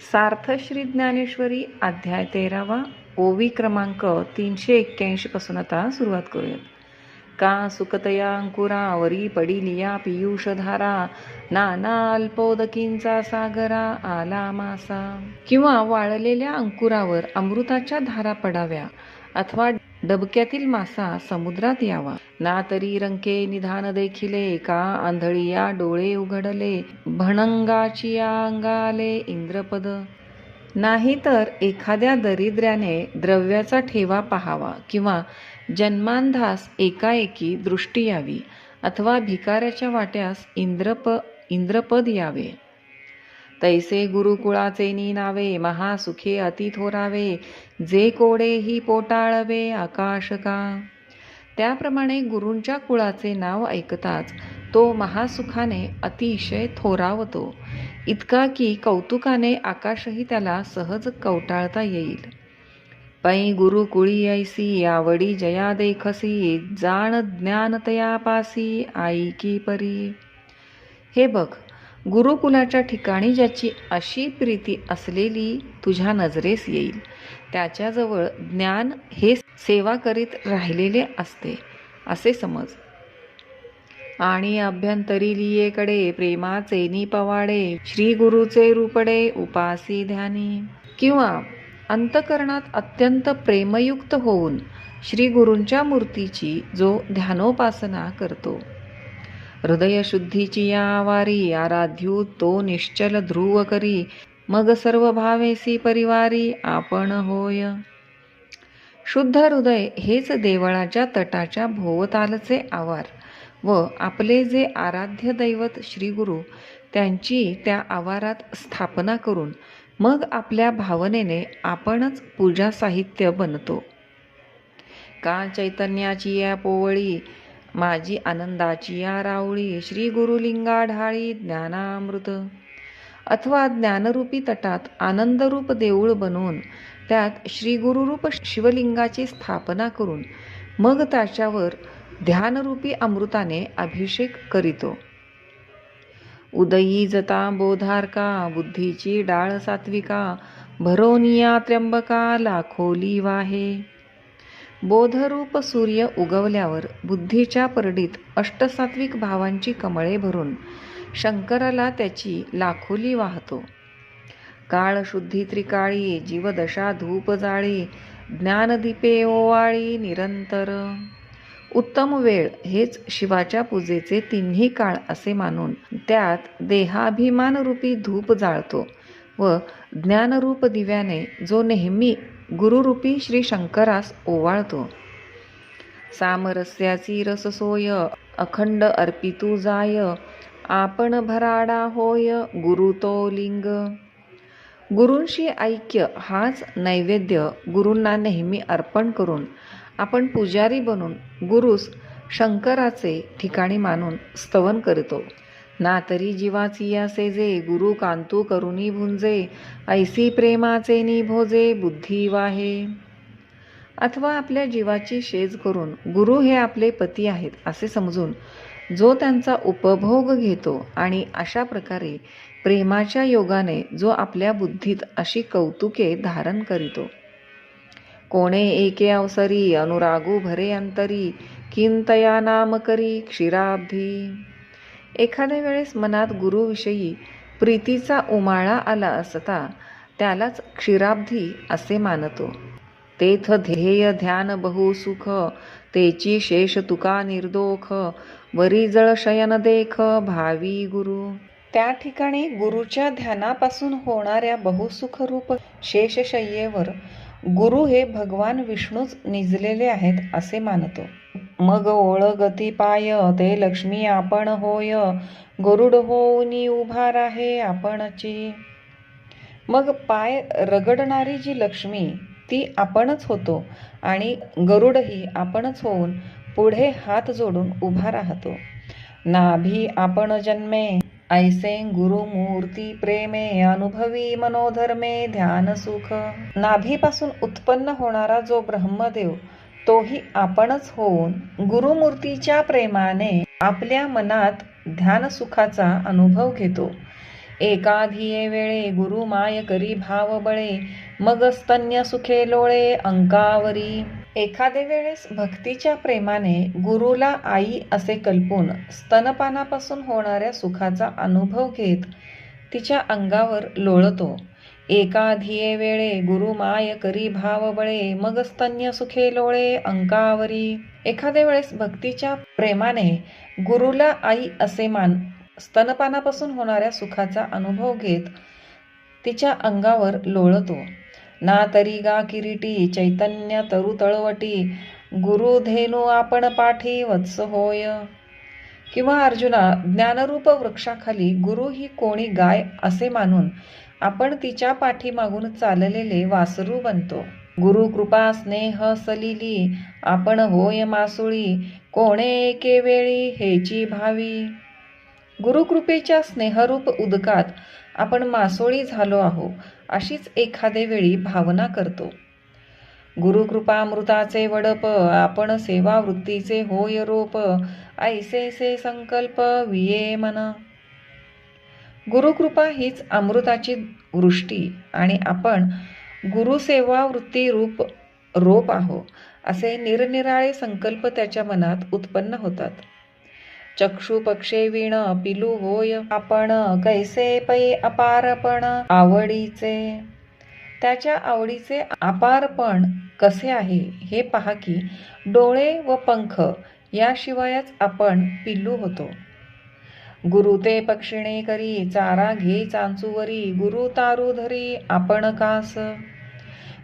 सार्थ श्री ज्ञानेश्वरी अध्याय तेरावा ओवी क्रमांक तीनशे एक्क्याऐंशी पासून आता सुरुवात करूयात. का सुकतया अंकुरावरी पडिलिया पियुषधारा नाना अल्पोदकींचा सागरा आला मासा. किंवा वाळलेल्या अंकुरावर अमृताच्या धारा पडाव्या अथवा डबक्यातील मासा समुद्रात यावा. ना तरी रंके निधान देखिले का आंधळिया डोळे उघडले भणंगाची अंगाले इंद्रपद. नाही तर एखाद्या दरिद्र्याने द्रव्याचा ठेवा पाहावा किंवा जन्मांधास एकाएकी दृष्टी यावी अथवा भिकाऱ्याच्या वाट्यास इंद्रप इंद्रपद यावे. तैसे गुरुकुळाचे नी नावे महासुखे अति थोरावे जे कोडे ही पोटाळवे आकाश का त्याप्रमाणे गुरूंच्या कुळाचे नाव ऐकताच तो महासुखाने अतिशय थोरावतो. इतका की कौतुकाने आकाशही त्याला सहज कवटाळता येईल. पै गुरुकुळी ऐसी आवडी जया देखसी जाण ज्ञान तया पासी आई की परी. हे बघ गुरुकुलाच्या ठिकाणी ज्याची अशी प्रीती असलेली तुझ्या नजरेस येईल. त्याच्याजवळ ज्ञान हे सेवा करीत राहिलेले असते असे समज. आणि अभ्यंतरी लियेकडे प्रेमाचे निपवाडे श्री गुरुचे रूपडे उपासी ध्यानी. किंवा अंतकरणात अत्यंत प्रेमयुक्त होऊन श्री गुरूंच्या मूर्तीची जो ध्यानोपासना करतो. हृदयशुद्धीची या वारी आराध्यूत तो निश्चल ध्रुव करी मग सर्व भावेसी परिवारी आपण होय. शुद्ध हृदय हेच देवळाच्या तटाच्या भोवतालचे आवार व आपले जे आराध्य दैवत श्रीगुरु त्यांची त्या आवारात स्थापना करून मग आपल्या भावनेने आपणच पूजा साहित्य बनतो. का चैतन्याची या पोवळी माझी आनंदाची या रावळी श्री गुरुलिंगा ढाळी ज्ञानामृत. अथवा ज्ञानरूपी तटात आनंदरूप देऊळ बनवून त्यात श्री गुरुरूप शिवलिंगाची स्थापना करून मग त्याच्यावर ध्यानरूपी अमृताने अभिषेक करीतो. उदयी जता बोधारका बुद्धीची डाळ सात्विका भरोनिया त्र्यंबका लाखोली वाहे. बोधरूप सूर्य उगवल्यावर बुद्धीच्या परडीत अष्टसात्विक भावांची कमळे भरून शंकराला त्याची लाखोली वाहतो. काळशुद्धी त्रिकाळी जीवदशा धूप जाळी ज्ञानदीपे ओवाळी निरंतर. उत्तम वेळ हेच शिवाच्या पूजेचे तिन्ही काळ असे मानून त्यात देहाभिमान रूपी धूप जाळतो व ज्ञानरूप दिव्याने जो नेहमी गुरुरूपी श्री शंकरास ओवाळतो. सामरस्याची रससोय अखंड अर्पितू जाय आपण भराडा होय गुरु तो लिंग. गुरूंशी ऐक्य हाच नैवेद्य गुरूंना नेहमी अर्पण करून आपण पुजारी बनून गुरुस शंकराचे ठिकाणी मानून स्तवन करतो. ना तरी जीवाची असे जे गुरु कांतू करुणी भुंजे ऐसी प्रेमाचे निभोजे बुद्धी वाहे. अथवा आपल्या जीवाची शेज करून गुरु हे आपले पती आहेत असे समजून जो त्यांचा उपभोग घेतो आणि अशा प्रकारे प्रेमाच्या योगाने जो आपल्या बुद्धीत अशी कौतुके धारण करीतो. कोणे एके अवसरी अनुरागू भरे अंतरी किंतया नाम करी क्षीराब्धी. एखाद्या वेळेस मनात गुरुविषयी प्रीतीचा उमाळा आला असता त्यालाच क्षीराब्धी असे मानतो. तेथ ध्येय ध्यान बहु सुख तेची शेष तुका निर्दोख वरी जळ शयन देख भावी गुरु. त्या ठिकाणी गुरुच्या ध्यानापासून होणाऱ्या बहुसुखरूप शेषशय्येवर गुरु हे भगवान विष्णूच निजलेले आहेत असे मानतो. मग ओळ गती पाय ते लक्ष्मी आपण होय गरुड होऊनी उभा राहे आपणची. मग पाय रगडणारी जी लक्ष्मी ती आपणच होतो आणि गरुडही आपणच होऊन पुढे हात जोडून उभा राहतो. नाभी आपण जन्मे ऐसे गुरुमूर्ती प्रेमे अनुभवी मनोधर्मे ध्यान सुख. नाभीपासून उत्पन्न होणारा जो ब्रह्मदेव तोही आपणच होऊन गुरुमूर्तीच्या प्रेमाने आपल्या मनात ध्यान सुखाचा अनुभव घेतो. एकाधिये वेळे गुरु माय करी भाव बळे मग स्तन्य सुखे लोळे अंकावरी. एखादे वेळेस भक्तीच्या प्रेमाने गुरुला आई असे कल्पून स्तनपानापासून होणाऱ्या सुखाचा अनुभव घेत तिच्या अंगावर लोळतो. एकाधिये वेळे गुरु माय करी भाव बळे मग स्तन्य सुखे लोळे अंकावरी. एखाद्या वेळेस भक्तीच्या प्रेमाने गुरुला आई असे मान स्तनपानापासून होणाऱ्या सुखाचा अनुभव घेत तिच्या अंगावर लोळतो. ना तरी गा किरीटी चैतन्य तरु तळवटी गुरु धेनू आपण पाठी वत्स होय. किंवा अर्जुना ज्ञानरूप वृक्षाखाली गुरु ही कोणी गाय असे मानून आपण तिच्या पाठीमागून चाललेले वासरू बनतो. गुरु कृपा स्नेह सलिली आपण होय मासुळी कोणे एके वेळी हेची भावी? गुरुकृपेच्या स्नेहरूप उदकात आपण मासोळी झालो आहो अशीच एखादे वेळी भावना करतो. गुरुकृपामृताचे वडप आपण सेवावृत्तीचे होय रोप ऐसेसे संकल्प विये मन. गुरुकृपा हीच अमृताची वृष्टी आणि आपण गुरुसेवा वृत्ती रूप रोप आहो असे निरनिराळे संकल्प त्याच्या मनात उत्पन्न होतात. चक्षु पक्षे विण पिलू होय आपण कैसे पै अपारपण आवडीचे. त्याच्या आवडीचे अपारपण कसे आहे हे पहा की डोळे व पंख याशिवायच आपण पिल्लू होतो. गुरु ते पक्षिणे करी चारा घे चांचूवरी गुरु तारू धरी आपण कास.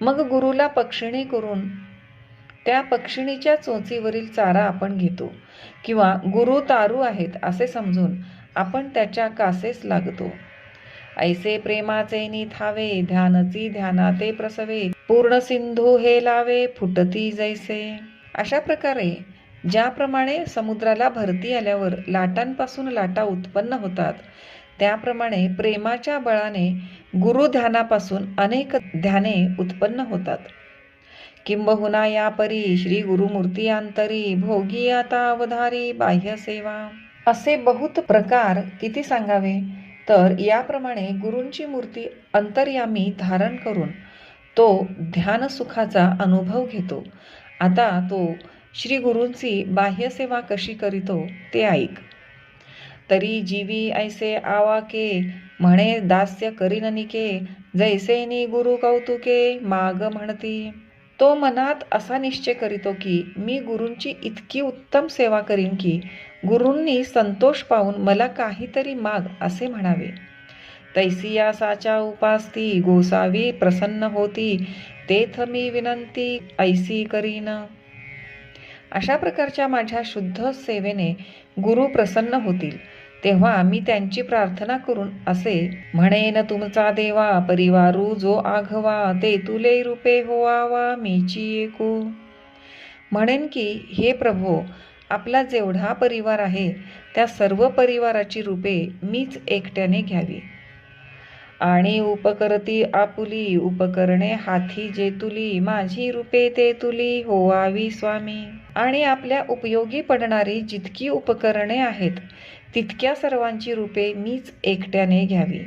मग गुरुला पक्षिणी करून त्या पक्षिणीच्या चोचीवरील चारा आपण घेतो किंवा गुरु तारू आहेत असे समजून आपण त्याच्या कासेस लागतो. ऐसे प्रेमाचे निथावे ध्यानची ध्यानाते प्रसवे पूर्ण सिंधू हे लावे फुटती जैसे. अशा प्रकारे ज्याप्रमाणे समुद्राला भरती आल्यावर लाटांपासून लाटा उत्पन्न होतात त्याप्रमाणे प्रेमाच्या बळाने गुरु ध्यानापासून अनेक ध्याने उत्पन्न होतात. किंबहुना या परी श्री गुरुमूर्ती अंतरी भोगी आता अवधारी बाह्य सेवा. असे बहुत प्रकार किती सांगावे? तर याप्रमाणे गुरूंची मूर्ती अंतर्यामी धारण करून तो ध्यान सुखाचा अनुभव घेतो. आता तो श्री गुरूंची बाह्यसेवा कशी करीतो ते ऐक. तरी जीवी ऐसे आवाके म्हणे दास्य करीननिके जैसे नी गुरु कौतुके माग म्हणती. तो मनात असा निश्चय करीतो की मी गुरूंची इतकी उत्तम सेवा करीन की गुरूंनी संतोष पाहून मला काहीतरी माग असे म्हणावे. तैसी या साच्या उपासती गोसावी प्रसन्न होती तेथ मी विनंती ऐसी करीन. अशा प्रकारच्या माझ्या शुद्ध सेवेने गुरु प्रसन्न होतील तेव्हा मी त्यांची प्रार्थना करून असे म्हणेन तुमचा देवा परिवारू जो आघवा ते तुले रूपे होवावा मीची एकू. म्हणेन की हे प्रभो आपला जेवढा परिवार आहे त्या सर्व परिवाराची रूपे मीच एकट्याने घ्यावी. आणि उपकरती आपुली उपकरणे हाती जे तुली माझी रूपे ते तुली होवावी स्वामी. आणि आपल्या उपयोगी पडणारी जितकी उपकरणे आहेत तितक्या सर्वांची रूपे मीच एकट्याने घ्यावी.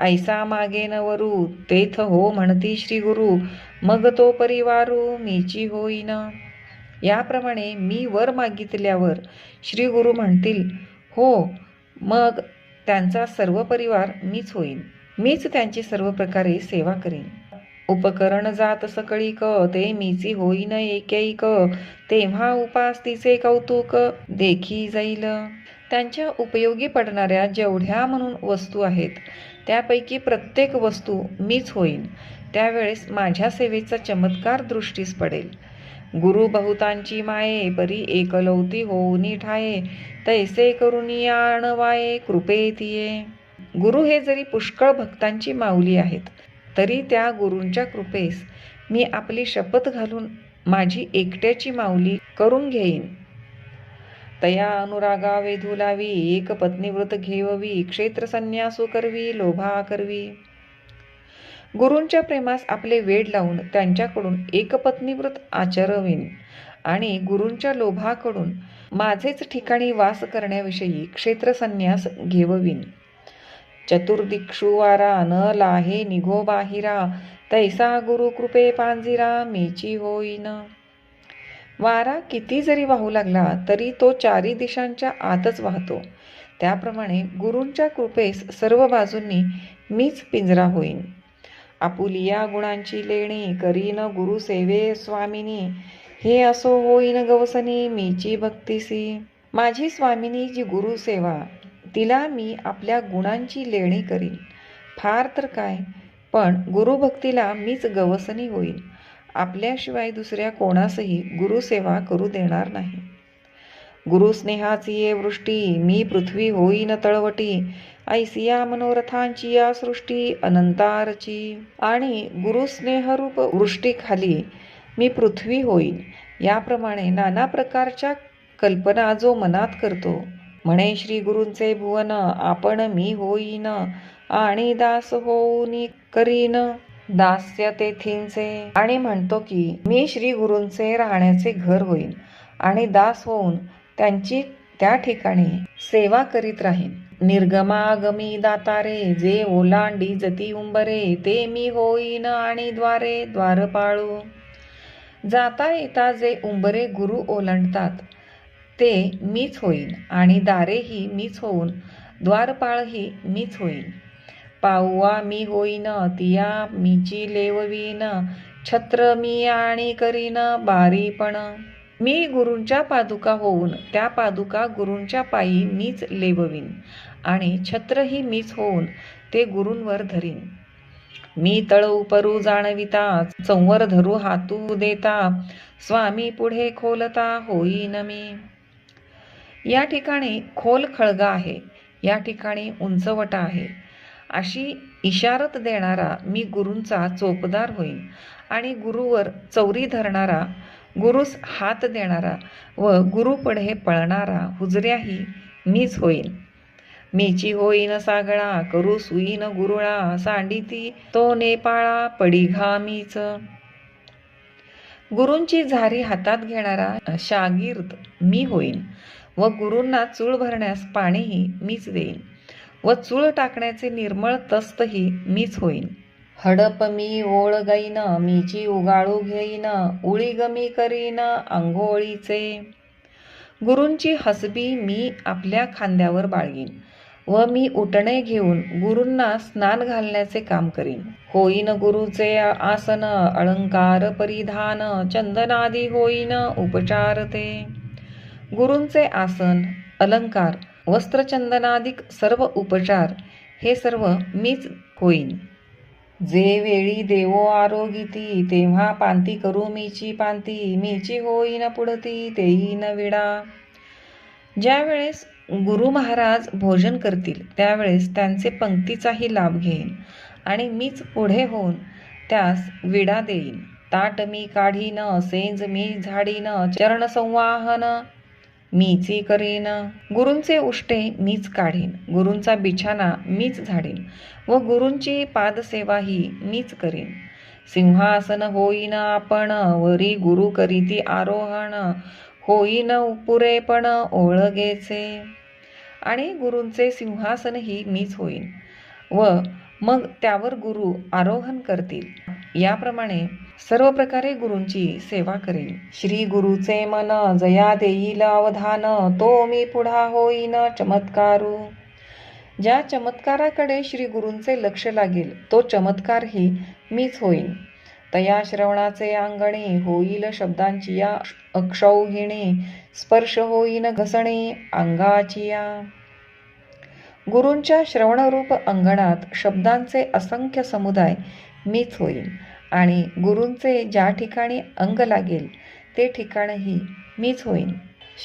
ऐसा मागे नवरू तेथ हो म्हणती श्री गुरु मग तो परिवारू मीची होईन. याप्रमाणे मी वर मागितल्यावर श्री गुरु म्हणतील हो मग त्यांचा सर्व परिवार मीच होईन. मीच त्यांची सर्व प्रकारे सेवा करीन. उपकरण जात सकळीक ते मीची होईन एकेक. तेव्हा उपास तिचे कौतुक देखी जाईल. त्यांच्या उपयोगी पडणाऱ्या जेवढ्या म्हणून वस्तू आहेत त्यापैकी प्रत्येक वस्तू मीच होईन. त्यावेळेस माझ्या सेवेचा चमत्कार दृष्टीस पडेल. गुरु बहुतांची माये परी एकलवती होऊनी ठाये. तैसे करुणी आणवाये कृपेतिये. गुरु हे जरी पुष्कळ भक्तांची माऊली आहेत तरी त्या गुरूंच्या कृपेस मी आपली शपथ घालून माझी एकट्याची माऊली करून घेईन. तया अनुरागा वेधू लावी एक पत्नीव्रत घेववी क्षेत्र संन्यासू करवी लोभा करवी. गुरूंच्या प्रेमास आपले वेड लावून त्यांच्याकडून एकपत्नीव्रत आचरवीन आणि गुरूंच्या लोभाकडून माझेच ठिकाणी वास करण्याविषयी क्षेत्रसन्यास घेववीन. चतुर्दिक्षु वारा न लाहे निघो बाहिरा तैसा गुरु कृपे पांजिरा मीची होईन. वारा किती जरी वाहू लागला तरी तो चारी दिशांच्या आतच वाहतो. त्याप्रमाणे गुरूंच्या कृपेस सर्व बाजूंनी मीच पिंजरा होईन. आपुलिया गुणांची लेणी करीन गुरु सेवे स्वामिनी. हे असो होईन गवसनी मीची भक्तीसी. माझी स्वामिनी जी गुरु सेवा. तिला मी आपल्या गुणांची लेणी करीन. फार तर काय पण गुरुभक्तीला मीच गवसनी होईन. आपल्याशिवाय दुसऱ्या कोणासही गुरुसेवा करू देणार नाही. गुरुस्नेहाची ये वृष्टी मी पृथ्वी होईन तळवटी. ऐसिया मनोरथांची या सृष्टी अनंतारची. आणि गुरुस्नेहरूप वृष्टीखाली मी पृथ्वी होईन. याप्रमाणे नाना प्रकारच्या कल्पना जो मनात करतो म्हणे श्री गुरूंचे भुवन आपण मी होईन आणि दास होऊन करीन. दास्य तेथींचे. आणि म्हणतो की मी श्री गुरूंचे राहण्याचे घर होईन आणि दास होऊन त्यांची त्या ठिकाणी सेवा करीत राहीन. निर्गमागमी दातारे जे ओलांडी जती उंबरे ते मी होईन आणि द्वारे द्वार पाळू. जाता येता जे उंबरे गुरु ओलांडतात ते मीच होईन आणि दारेही मीच होऊन द्वारपाळही मीच होईन. पाऊवा मी होईन तिया मीची लेववीन छत्र मी आणि करीन बारीपण. मी गुरूंच्या पादुका होऊन त्या पादुका गुरूंच्या पायी मीच लेववीन आणि छत्रही मीच होऊन ते गुरूंवर धरीन. मी तळ उपरू जाणविता संवर धरू हातू देता स्वामी पुढे खोलता होईन मी. या ठिकाणी खोल खळगा आहे या ठिकाणी उंचवटा आहे. अशी इशारत देणारा मी गुरूंचा चोपदार होईन आणि गुरुवर चौरी धरणारा गुरुस हात देणारा व गुरुपढे पळणारा हुजऱ्याही मीच होईन. मीची होईन सागळा करू सुईन गुरुळा सांडिती तो नेपाळा पडिघा मीच गुरूंची झारी हातात घेणारा शागिर्द मी होईन व गुरूंना चूळ भरण्यास पाणीही मीच देईन व चूळ टाकण्याचे निर्मळ तस्तही मीच होईन. हडप मी ओळ गाईन मीची उगाळू घेईन उळी गमी करीन आंघोळीचे. गुरूंची हसबी मी आपल्या खांद्यावर बाळगीन. व मी उटणे घेऊन गुरूंना स्नान घालण्याचे काम करीन. होईन गुरुचे आसन अलंकार परिधान चंदनादी होईन उपचार ते. गुरूंचे आसन अलंकार वस्त्रचंदनादिक सर्व उपचार हे सर्व मीच होईन. जे वेळी देवो आरोगिती तेव्हा पांती करू मीची पांती मीची होईन पुढती तेही न विडा. ज्या वेळेस गुरु महाराज भोजन करतील त्यावेळेस त्यांचे पंक्तीचाही लाभ घेईन आणि मीच पुढे होऊन त्यास विडा देईन. ताट मी काढीन सेंज मी झाडीन चरण संवाहन मीची करीन. गुरूंचे उष्टे मीच काढीन गुरूंचा बिछाना मीच झाडीन व गुरूंची पादसेवाही मीच करीन. सिंहासन होईन आपण वरी गुरु करीती आरोहण होईन पुरेपण ओळगेचे. आणि गुरूंचे सिंहासनही मीच होईन. व मग त्यावर गुरु आरोहण करतील. याप्रमाणे सर्व प्रकारे गुरूंची सेवा करेल श्री गुरुचे मन जया देईल अवधान तो मी पुढा होईन चमत्कारू. ज्या चमत्काराकडे श्री गुरूंचे लक्ष लागेल तो चमत्कारही मीच होईन. तया श्रवणाचे अंगणे होईल शब्दांची या अक्षौहिणी स्पर्श होईन घसणे अंगाची या गुरूंच्या श्रवणरूप अंगणात शब्दांचे असंख्य समुदाय मीच होईल आणि गुरूंचे ज्या ठिकाणी अंग लागेल ते ठिकाणही मीच होईन.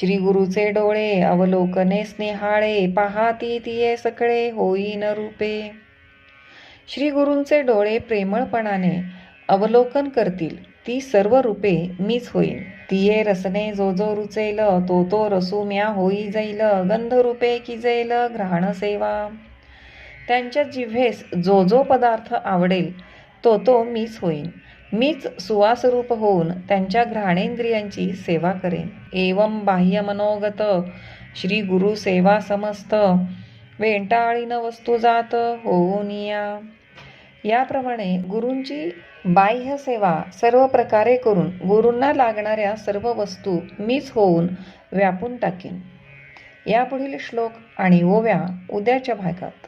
श्री गुरुचे डोळे अवलोकने स्नेहाळे पाहाती तिये सकळे होईन रूपे. श्री गुरूंचे डोळे प्रेमळपणाने अवलोकन करतील. ती सर्व रूपे मीच होईन. तिये रसने जो जो रुचेल तो तो रसू म्या होई जाईल. गंध रूपे की जाईल ग्रहण सेवा. त्यांच्या जिव्हेस जो जो पदार्थ आवडेल तो तो मीच होईन. मीच सुवासरूप होऊन त्यांच्या घ्राणेंद्रियांची सेवा करेन. एवम बाह्य मनोगत श्री गुरु सेवा समस्त वेंटाळीन वस्तू जात होऊनिया. याप्रमाणे गुरूंची बाह्य सेवा सर्व प्रकारे करून गुरूंना लागणाऱ्या सर्व वस्तू मीच होऊन व्यापून टाकेन. यापुढील श्लोक आणि ओव्या उद्याच्या भागात.